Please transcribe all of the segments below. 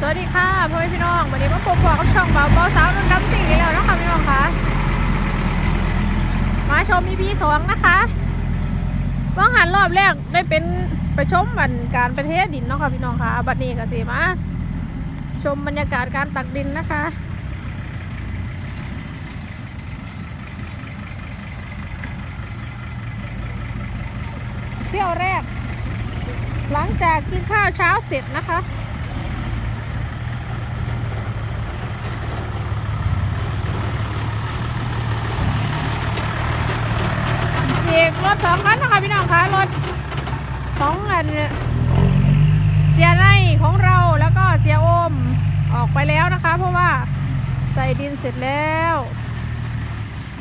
สวัสดีค่ะพ่อแม่พี่น้องวันนี้มาพบกับช่องเบาเบาสาวนุ่นดำสิ่งอีกแล้วนะคะพี่น้องคะมาชม EP สองนะคะว่างหันรอบแรกได้เป็นไปชมวันการประเทศดินเนาะค่ะพี่น้องคะบัดนี้ก็สิมาชมบรรยากาศการตักดินนะคะเที่ยวแรก หลังจากกินข้าวเช้าเสร็จนะคะ อีก รถสองคันนะคะพี่น้องคะรถของอันเสียในของเราแล้วก็เสียโอมออกไปแล้วนะคะ เพราะว่าใส่ดินเสร็จแล้ว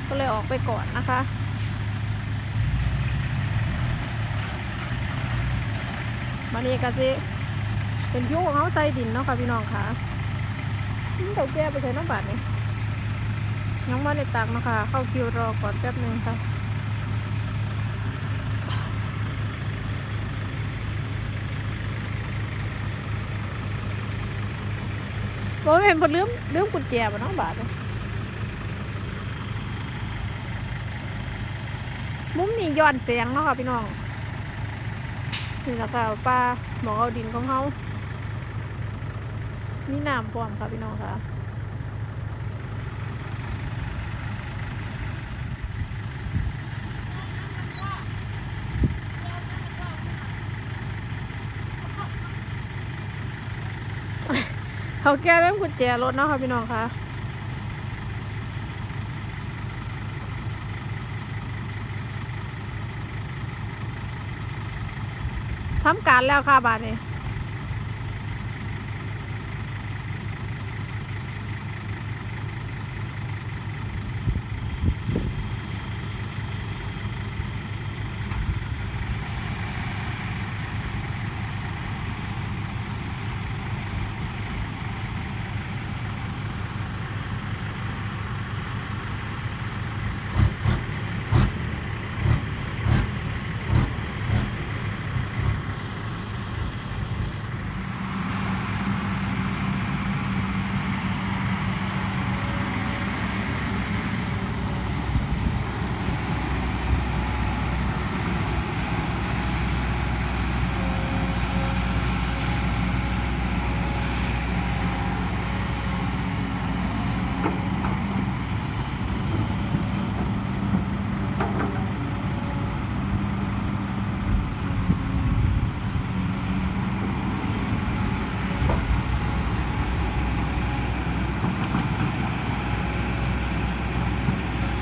ก็เลยออกไปก่อนนะคะมานี่ก็สิเป็นคิวของเขาใส่ดินเนาะค่ะพี่น้องค่ะนี่เต่าแก้ไปใส่น้ำบาดนี่ยังมาในตักนะคะ เข้าคิวรอก่อนแป๊บหนึงค่ะ โอ้ยเห็นคนลืมลืมกุญแจบ่น้องบาทเลยมุมนี้ย้อนเสียงเนาะค่ะพี่น้องนี่แหละค่ะปลาหมอเอาดินของเขามีน้ำพร้อมค่ะพี่น้องค่ะ เขาแก้เรื่องกุญแจรถเนาะค่ะพี่น้องคะทำการแล้วค่ะบาทนี้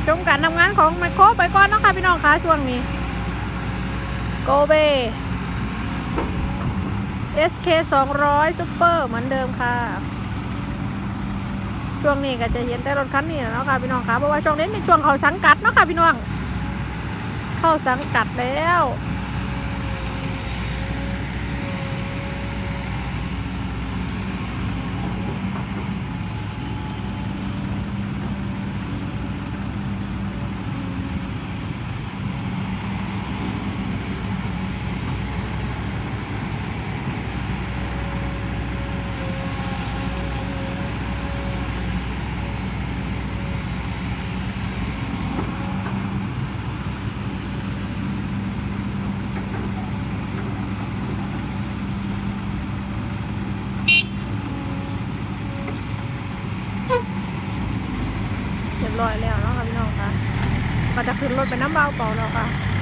ชมการทำงานของไมโครไปก่อนเนาะค่ะพี่น้องคะช่วงนี้ โกเบ SK 200 Super เหมือนเดิมค่ะ ช่วงนี้ก็จะเห็นแต่รถคันนี้เนาะค่ะพี่น้องคะเพราะว่าช่วงนี้เป็นช่วงเขาสังกัดเนาะค่ะพี่น้อง เข้าสังกัดแล้ว เรียบร้อยแล้วเนาะค่ะพี่น้องคะ ก็จะขึ้นรถไปน้ำเบาเปล่าแล้วค่ะ